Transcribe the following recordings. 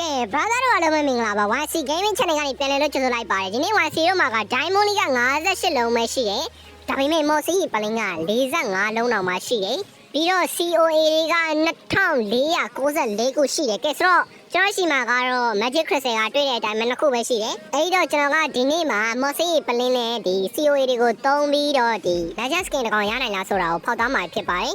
ကဲ brother တို့အားလုံးပဲမင်္ဂလာပါ YC Gaming Channel ကနေပြန်လည်လို့ကြိုဆိုလိုက်ပါတယ်ဒီနေ့ YC တို့မှာက Diamond League က58လုံးပဲရှိတယ်ဒါပေမဲ့ Mossy ပလင်းက45လုံးတော့မှရှိတယ်ပြီးတော့ COA တွေက2494ခုရှိတယ်ကဲဆိုတော့ကျွန်တော်ရှိမှာကတော့ Magic Crystal ကတွေ့တဲ့အတိုင်းပဲနှစ်ခုပဲရှိတယ်အဲဒီတော့ကျွန်တော်ကဒီနေ့မှာ Mossy ပလင်းနဲ့ဒီ COA တွေကိုသုံးပြီးတော့ဒီ Legend Skin တစ်ကောင်ရနိုင်လားဆိုတာကိုဖောက်သားမှာဖြစ်ပါတယ်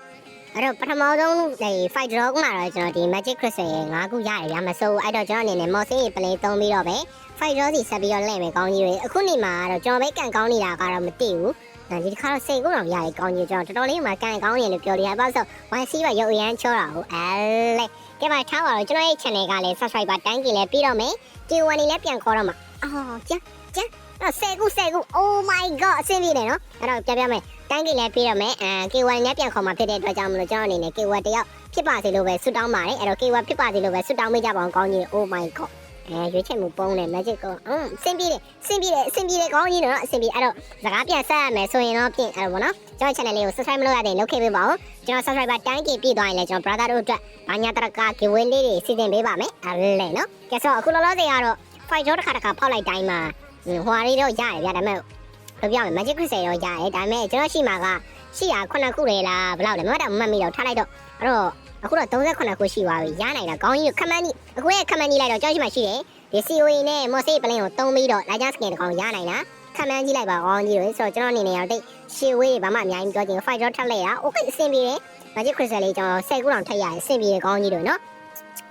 အဲ့တော့ပထမဆုံးဒီ fight draw ကမှာတော့ကျွန်တော်ဒီ magic crystal ရဲ့၅ခုရတယ်ရမစိုးအဲ့တော့ကျွန်တော်အနေနဲ့ moss ရဲ့ play သုံးပြီးတော့ပဲ fight draw စီဆက်ပြီးတော့လဲမယ်ကောင်းကြီးတွေအခုနေမှာတော့ကျွန်တော်ပဲကန်ကောင်းနေတာကတော့မသိဘူးဒါဒီတစ်ခါတော့စိတ်ကူးတော့ရတယ်ကောင်းကြီးကျွန်တော်တော်တော်လေးမှကန်ကောင်းနေလို့ပြောလို့ရပါဆို YC ကရုပ်ရမ်းချောတာဟုတ်အဲလေကဲပါထားပါတော့ကျွန်တော်ရဲ့ channel ကလည်း subscriber တန်းကြီးလည်းပြီးတော့မယ် Q1 လေးလည်းပြန်ခေါ်တော့မှာအော်ကျန်ကျန် အဲ့ဆယ်ခုဆယ်ခု Oh my god အဆင်ပြေတယ်နော်အဲ့တော့ပြပြမယ်တန်းကြီးလည်းပြီးတော့မယ်အဲ Q1 လည်းပြန်ခေါ်မှာဖြစ်တဲ့အတွက်ကြောင့်မလို့ကျွန်တော်အနေနဲ့ Q1 တယောက်ဖြစ်ပါစေလို့ပဲဆုတောင်းပါတယ်အဲ့တော့ Q1 ဖြစ်ပါစေလို့ပဲဆုတောင်းပေးကြပါအောင်ကောင်းကြီး Oh my god အဲရွေးချယ်မှုပုံးတယ် magic ကိုအင်းအဆင်ပြေတယ်အဆင်ပြေတယ်အဆင်ပြေတယ်ကောင်းကြီးနော်အဆင်ပြေအဲ့တော့စကားပြန်ဆက်ရမယ်ဆိုရင်တော့ပြင်အဲ့တော့ဗောနော်ကျွန်တော် channel လေးကို subscribe မလုပ်ရသေးရင်လုပ်ခဲ့ပေးပါဦးကျွန်တော် subscriber တန်းကြီးပြည့်သွားရင်လည်းကျွန်တော် brother တို့အတွက်ဘာညာတရက giveaway လေးတွေစီစဉ်ပေးပါမယ်အဲ့လေနော်ကဲဆိုတော့အခုလောလောဆယ်ကတော့ fight draw တစ်ခါတစ်ခါဖောက်လိုက်တိုင်းမှာ ဟွာလေးတော့ရတယ်ဗျာဒါပေမဲ့ဘယ်ပြောရမလဲ magic crystal တော့ရတယ်ဒါပေမဲ့ကျွန်တော်ရှိမှာကရှိရခုနှစ်ခုလေလားဘယ်လောက်လဲမမတ်တော့မမှတ်မိတော့ထားလိုက်တော့အဲ့တော့အခုတော့38ခုရှိသွားပြီရနိုင်တာကောင်းကြီးခမန်းကြီးအခုရဲ့ခမန်းကြီးလိုက်တော့ကျွန်တော်ရှိမှရှိတယ်ဒီ COE နဲ့ Mossy ပလင်းကိုတုံးပြီးတော့ Legend Skin တစ်ကောင်ရနိုင်တာခမန်းကြီးလိုက်ပါကောင်းကြီးတွေဆိုတော့ကျွန်တော်အနေနဲ့တော့တိတ်ရှေဝေးဘာမှအများကြီးပြောချင် fight draw ထပ်လိုက်တာ okay အဆင်ပြေတယ် Magic Crystal လေးကျွန်တော်10ခုတောင်ထပ်ရတယ်အဆင်ပြေတယ်ကောင်းကြီးတွေနော်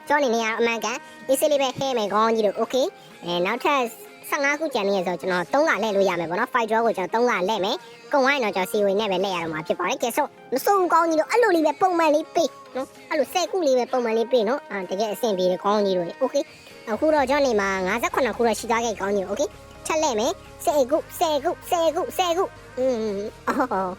ကျွန်တော်အနေနဲ့ကအမှန်ကန် easy လေးပဲဟဲမယ်ကောင်းကြီးတွေ okay အဲနောက်ထပ် 15ခုကျန်နေရဆိုကျွန်တော်3ကလဲလို့ရမယ်ပေါ့နော် fight draw ကိုကျွန်တော်3ကလဲမယ်ကုန်ဝိုင်းတော့ကျွန်တော် COE နဲ့ပဲလဲရတော့မှာဖြစ်ပါတယ်ကဲဆိုမဆုံးကောင်းကြီးတို့အဲ့လိုလေးပဲပုံမှန်လေးပေးနော်အဲ့လို10ခုလေးပဲပုံမှန်လေးပေးနော်အာတကယ်အဆင်ပြေတယ်ကောင်းကြီးတွေ okay အခုတော့ကျွန်တော်နေမှာ58ခုတော့ရှိသွားခဲ့ကောင်းကြီးโอเคချက်လဲမယ်10ခု10ခု10ခု10ခုอืมအော်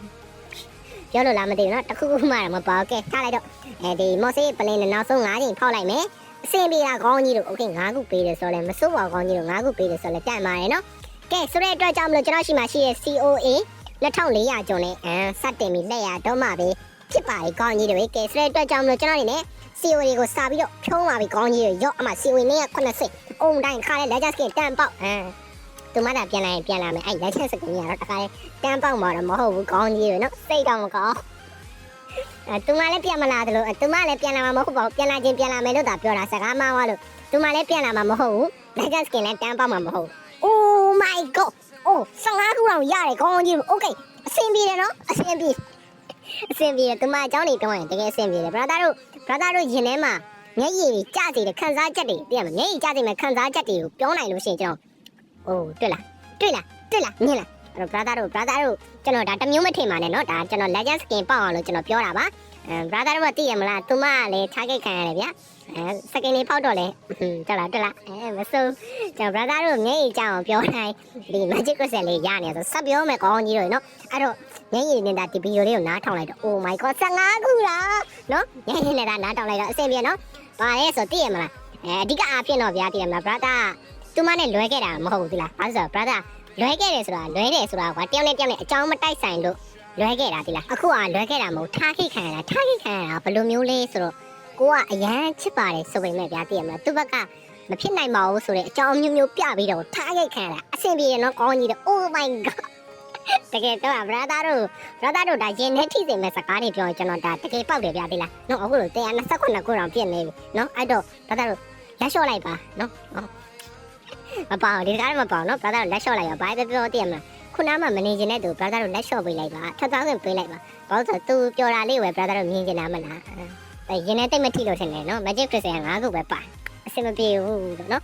ပြောလို့လားမသိဘူးเนาะတစ်ခုခုမှတော့မပေါ့ကဲထားလိုက်တော့အဲဒီမော်ဆေးပလင်းနဲ့နောက်ဆုံး9ချိန်ဖောက်လိုက်မယ် အဆင်ပြေတာခေါင်းကြီးတို့ okay ၅ခုပေးတယ်ဆိုတော့လည်းမစိုးပါခေါင်းကြီးတို့၅ခုပေးတယ်ဆိုတော့လည်းတန်ပါတယ်နော်ကဲဆိုတဲ့အတွက်ကြောင့်မလို့ကျွန်တော်ရှိမှရှိရဲ့ COA 2400ကျော်နဲ့အမ်စတင်ပြီးလက်ရတော့မှပဲဖြစ်ပါလေခေါင်းကြီးတို့ပဲကဲဆိုတဲ့အတွက်ကြောင့်မလို့ကျွန်တော်အနေနဲ့ COA တွေကိုစာပြီးတော့ဖြုံးပါပြီခေါင်းကြီးတို့ရော့အမ COA နဲ့80အုံတိုင်းခါလဲ legend skin တန်ပေါက်အမ်သူမတာပြန်လာရင်ပြန်လာမယ်အဲ့ legend skin ကြီးကတော့တခါလဲတန်ပေါက်မှာတော့မဟုတ်ဘူးခေါင်းကြီးတို့နော်စိတ်တော့မကောင်း သူမလည်းပြန်မလာသလိုသူမလည်းပြန်လာမှာမဟုတ်ပါဘူးပြန်လာခြင်းပြန်လာမယ်လို့သာပြောတာစကားမှားသွားလို့သူမလည်းပြန်လာမှာမဟုတ်ဘူး Legend Skin လည်းတန်ပေါက်မှာမဟုတ်ဘူး Oh my god အိုး15ခုတော့ရတယ်ကောင်းကြီးတွေ Okay အဆင်ပြေတယ်နော်အဆင်ပြေအဆင်ပြေတယ်သူမအကြောင်းတွေပြောရင်တကယ်အဆင်ပြေတယ် brother တို့ brother တို့ရင်ထဲမှာမျက်ရည်တွေကျစေတဲ့ခံစားချက်တွေသိရမလားမျက်ရည်ကျစေမဲ့ခံစားချက်တွေကိုပြောနိုင်လို့ရှိရင်ကျွန်တော်အိုးတွေ့လားတွေ့လားတွေ့လားမြင်လားအဲ့ တော့ brother တို့ brother တို့ကျွန်တော်ဒါတစ်မျိုးမထင်ပါနဲ့เนาะဒါကျွန်တော် legend skin ပေါက်အောင်လို့ကျွန်တော်ပြောတာပါအဲ brother တို့ကသိရမလားသူမကလည်း target ခံရတယ်ဗျာအဲ second လေးပေါက်တော့လေတက်လားတက်လားအဲမစိုးကျွန်တော် brother တို့မျက်ရည်ကျအောင်ပြောနိုင်ဒီ magic crystal လေးရနေဆိုဆက်ပြောမယ်ကောင်းကြီးတို့เนาะအဲ့တော့မျက်ရည်နေတာဒီဗီဒီယိုလေးကိုနားထောင်လိုက်တော့ oh my god 15ခုလားနော်မျက်ရည်နေတာနားထောင်လိုက်တော့အဆင်ပြေနော်ဘာလဲဆိုသိရမလားအဲအဓိကအားဖြင့်တော့ဗျာသိရမလား brother သူမနဲ့လွဲခဲ့တာမဟုတ်ဘူးလားဘာလို့ဆိုတော့ brother လွဲခဲ့တယ်ဆိုတာလွဲတယ်ဆိုတာကွာတယောက်နဲ့တယောက်နဲ့အကြောင်းမတိုက်ဆိုင်လို့လွဲခဲ့တာဒီလားအခုကလွဲခဲ့တာမဟုတ်ထားခိခံရတာထားခိခံရတာဘယ်လိုမျိုးလဲဆိုတော့ကိုကအရန်ချစ်ပါတယ်ဆိုပေမဲ့ဗျာသိရမလားသူ့ဘက်ကမဖြစ်နိုင်ပါဘူးဆိုတဲ့အကြောင်းမျိုးမျိုးပြပြီးတော့ထားခိခံရတာအဆင်ပြေတယ်နော်ကောင်းကြီးတယ် oh my god တကယ်တော့ brother တို့ brother တို့ဒါရင်နဲ့ထိစိမ်မဲ့စကားတွေပြောရင်ကျွန်တော်ဒါတကယ်ပောက်တယ်ဗျာသိလားနော်အခုလို129ခုတောင်ပြည့်နေပြီနော်အဲ့တော့ brother တို့လက်လျှော့လိုက်ပါနော် မပေါ့ဒီကားမပေါ့နော် brother တို့လက်လျှော့လိုက်ပါဘာပဲပြောတည်မလားခုနမှမနေချင်တဲ့သူ brother တို့လက်လျှော့ပေးလိုက်ပါထပ်သားခွင့်ပေးလိုက်ပါဘာလို့ဆိုသူပြောတာလေးဝယ် brother တို့မြင်ချင်တာမလားအဲရင်နဲ့တိတ်မထိလို့ထင်တယ်နော် magic crystal က9ခုပဲပါအဆင်မပြေဘူးနော်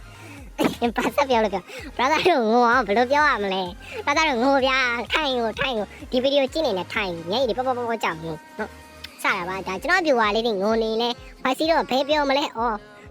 ဘာဆက်ပြောလို့ပြော brother တို့ငိုအောင်ဘယ်လိုပြောရမလဲ brother တို့ငိုဗျာထိုင်ကိုထိုင်ကိုဒီဗီဒီယိုကြည့်နေတဲ့ထိုင်ညကြီးပေါ့ပေါ့ပေါ့ကြောက်ငိုနော်စတာပါဒါကျွန်တော်ပြူပါလေးတွေငိုနေလဲဘာစီတော့ဘဲပြောမလဲ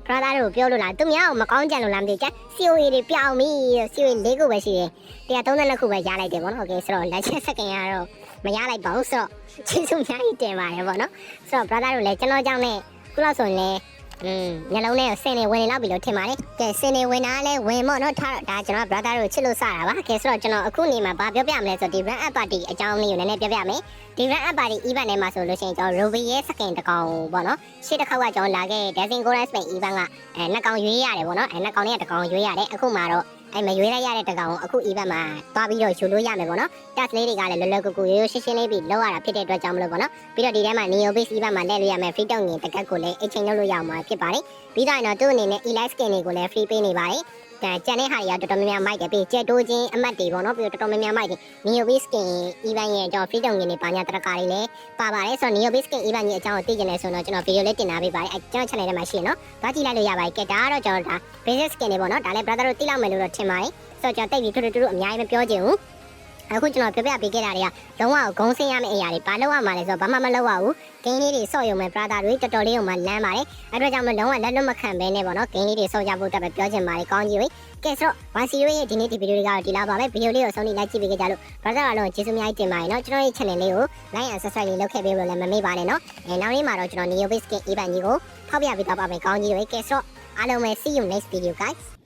ဩ brother တို့ပြောလို့လားသူများကိုမကောင်းကြံလို့လားမသိကြ COA တွေပြောင်းပြီ COA ၄ခုပဲရှိတယ်132ခုပဲရလိုက်တယ်ဗောနော် okay ဆိုတော့လက်ချက်စက္ကင်ကတော့မရလိုက်ပါဘူးဆိုတော့ကျေးဇူးအများကြီးတင်ပါတယ်ပေါ့နော်ဆိုတော့ brother တို့လည်းကျွန်တော်ကြောင့်နဲ့ခုလောက်ဆိုရင်လည်း อืมညလုံးနဲ့ဆင်းနေဝင်နေလောက်ပြီလို့ထင်ပါတယ်ကဲဆင်းနေဝင်တာလည်းဝင်မို့နော်ထားတော့ဒါကျွန်တော် brother တို့ချစ်လို့စတာပါကဲဆိုတော့ကျွန်တော်အခုနေမှာဗာပြောပြမလဲဆိုတော့ဒီ run up party အကြောင်းလေးကိုနည်းနည်းပြောပြမယ်ဒီ run up party event ထဲမှာဆိုလို့ရှိရင်ကျွန်တော် Ruby ရဲ့ second တစ်ကောင်ပေါ့နော်ရှေ့တစ်ခါကကျွန်တော်လာခဲ့ Dancing Golden Space event ကအဲနှစ်ကောင်ရွေးရတယ်ပေါ့နော်အဲနှစ်ကောင်လေးကတစ်ကောင်ရွေးရတယ်အခုမှတော့ အဲမရွေးလိုက်ရတဲ့တစ်ကောင်ကိုအခု event မှာသွားပြီးတော့ယူလို့ရမယ်ပေါ့နော် task လေးတွေကလည်းလောလောကူကူရိုးရိုးရှင်းရှင်းလေးပြီးလောက်ရတာဖြစ်တဲ့အတွက်ကြောင့်မလို့ပေါ့နော်ပြီးတော့ဒီထဲမှာ Neo Base event မှာလဲလို့ရမယ် free တောင်းငင်တကက်ကိုလည်း exchange လုပ်လို့ရအောင်မှာဖြစ်ပါတယ်ပြီးတော့တော့သူ့အနေနဲ့ elite skin တွေကိုလည်း free ပေးနေပါတယ် ဒါကြံတဲ့ဟာတွေကတော်တော်များများမိုက်တယ်ပြီးကျက်တိုးချင်းအမှတ်တွေပေါ့နော်ပြီးတော့တော်တော်များများမိုက်တယ် Neo Base skin event ရဲ့ကျွန်တော် free တောင်းငင်တွေပါညာတရကာတွေလည်းပါပါတယ်ဆိုတော့ Neo Base skin event ကြီးအကြောင်းကိုသိကျင်လဲဆိုတော့ကျွန်တော် video လေးတင်ထားပေးပါတယ်အဲကျွန်တော် channel ထဲမှာရှိရနော်သွားကြည့်လိုက်လို့ရပါတယ်ကဲဒါကတော့ကျွန်တော်ဒါ basic skin တွေပေါ့နော်ဒါလည်း brother တို့သိလောက်မယ်လို့တော့ထင်ပါတယ်ဆိုတော့ကျွန်တော်တိတ်ပြီးတူတူတူအများကြီးမပြောချင်ဘူး အခုကျွန်တော်ပြပြပေးခဲ့တာတွေကလုံးဝဂုံးဆင်းရမယ့်အရာတွေဘာလုပ်ရမှာလဲဆိုတော့ဘာမှမလုပ်ရဘူးဂိမ်းလေးတွေဆော့ရုံပဲ brother တွေတော်တော်လေးုံမှလမ်းပါတယ်အဲ့တော့ကြောင့်မလုံးဝလက်လွတ်မခံဘဲနဲ့ပေါ့နော်ဂိမ်းလေးတွေဆော့ကြဖို့အတွက်ပဲပြောချင်ပါတယ်ကောင်းကြီးဝေးကဲဆိုတော့ one zero ရဲ့ဒီနေ့ဒီဗီဒီယိုလေးကတော့ဒီလောက်ပါပဲဗီဒီယိုလေးကိုဆုံးဖြတ်လိုက်ကြည့်ပေးကြလို့ brother အားလုံးကျေးဇူးအများကြီးတင်ပါတယ်နော်ကျွန်တော်ရဲ့ channel လေးကို like and subscribe လေးလုပ်ခဲ့ပေးလို့လည်းမမေ့ပါနဲ့နော်အဲနောက်နေ့မှာတော့ကျွန်တော် Neo Base Skin event ကြီးကိုဖောက်ပြပေးသွားပါမယ်ကောင်းကြီးဝေးကဲဆိုတော့အားလုံးပဲ see you next video guys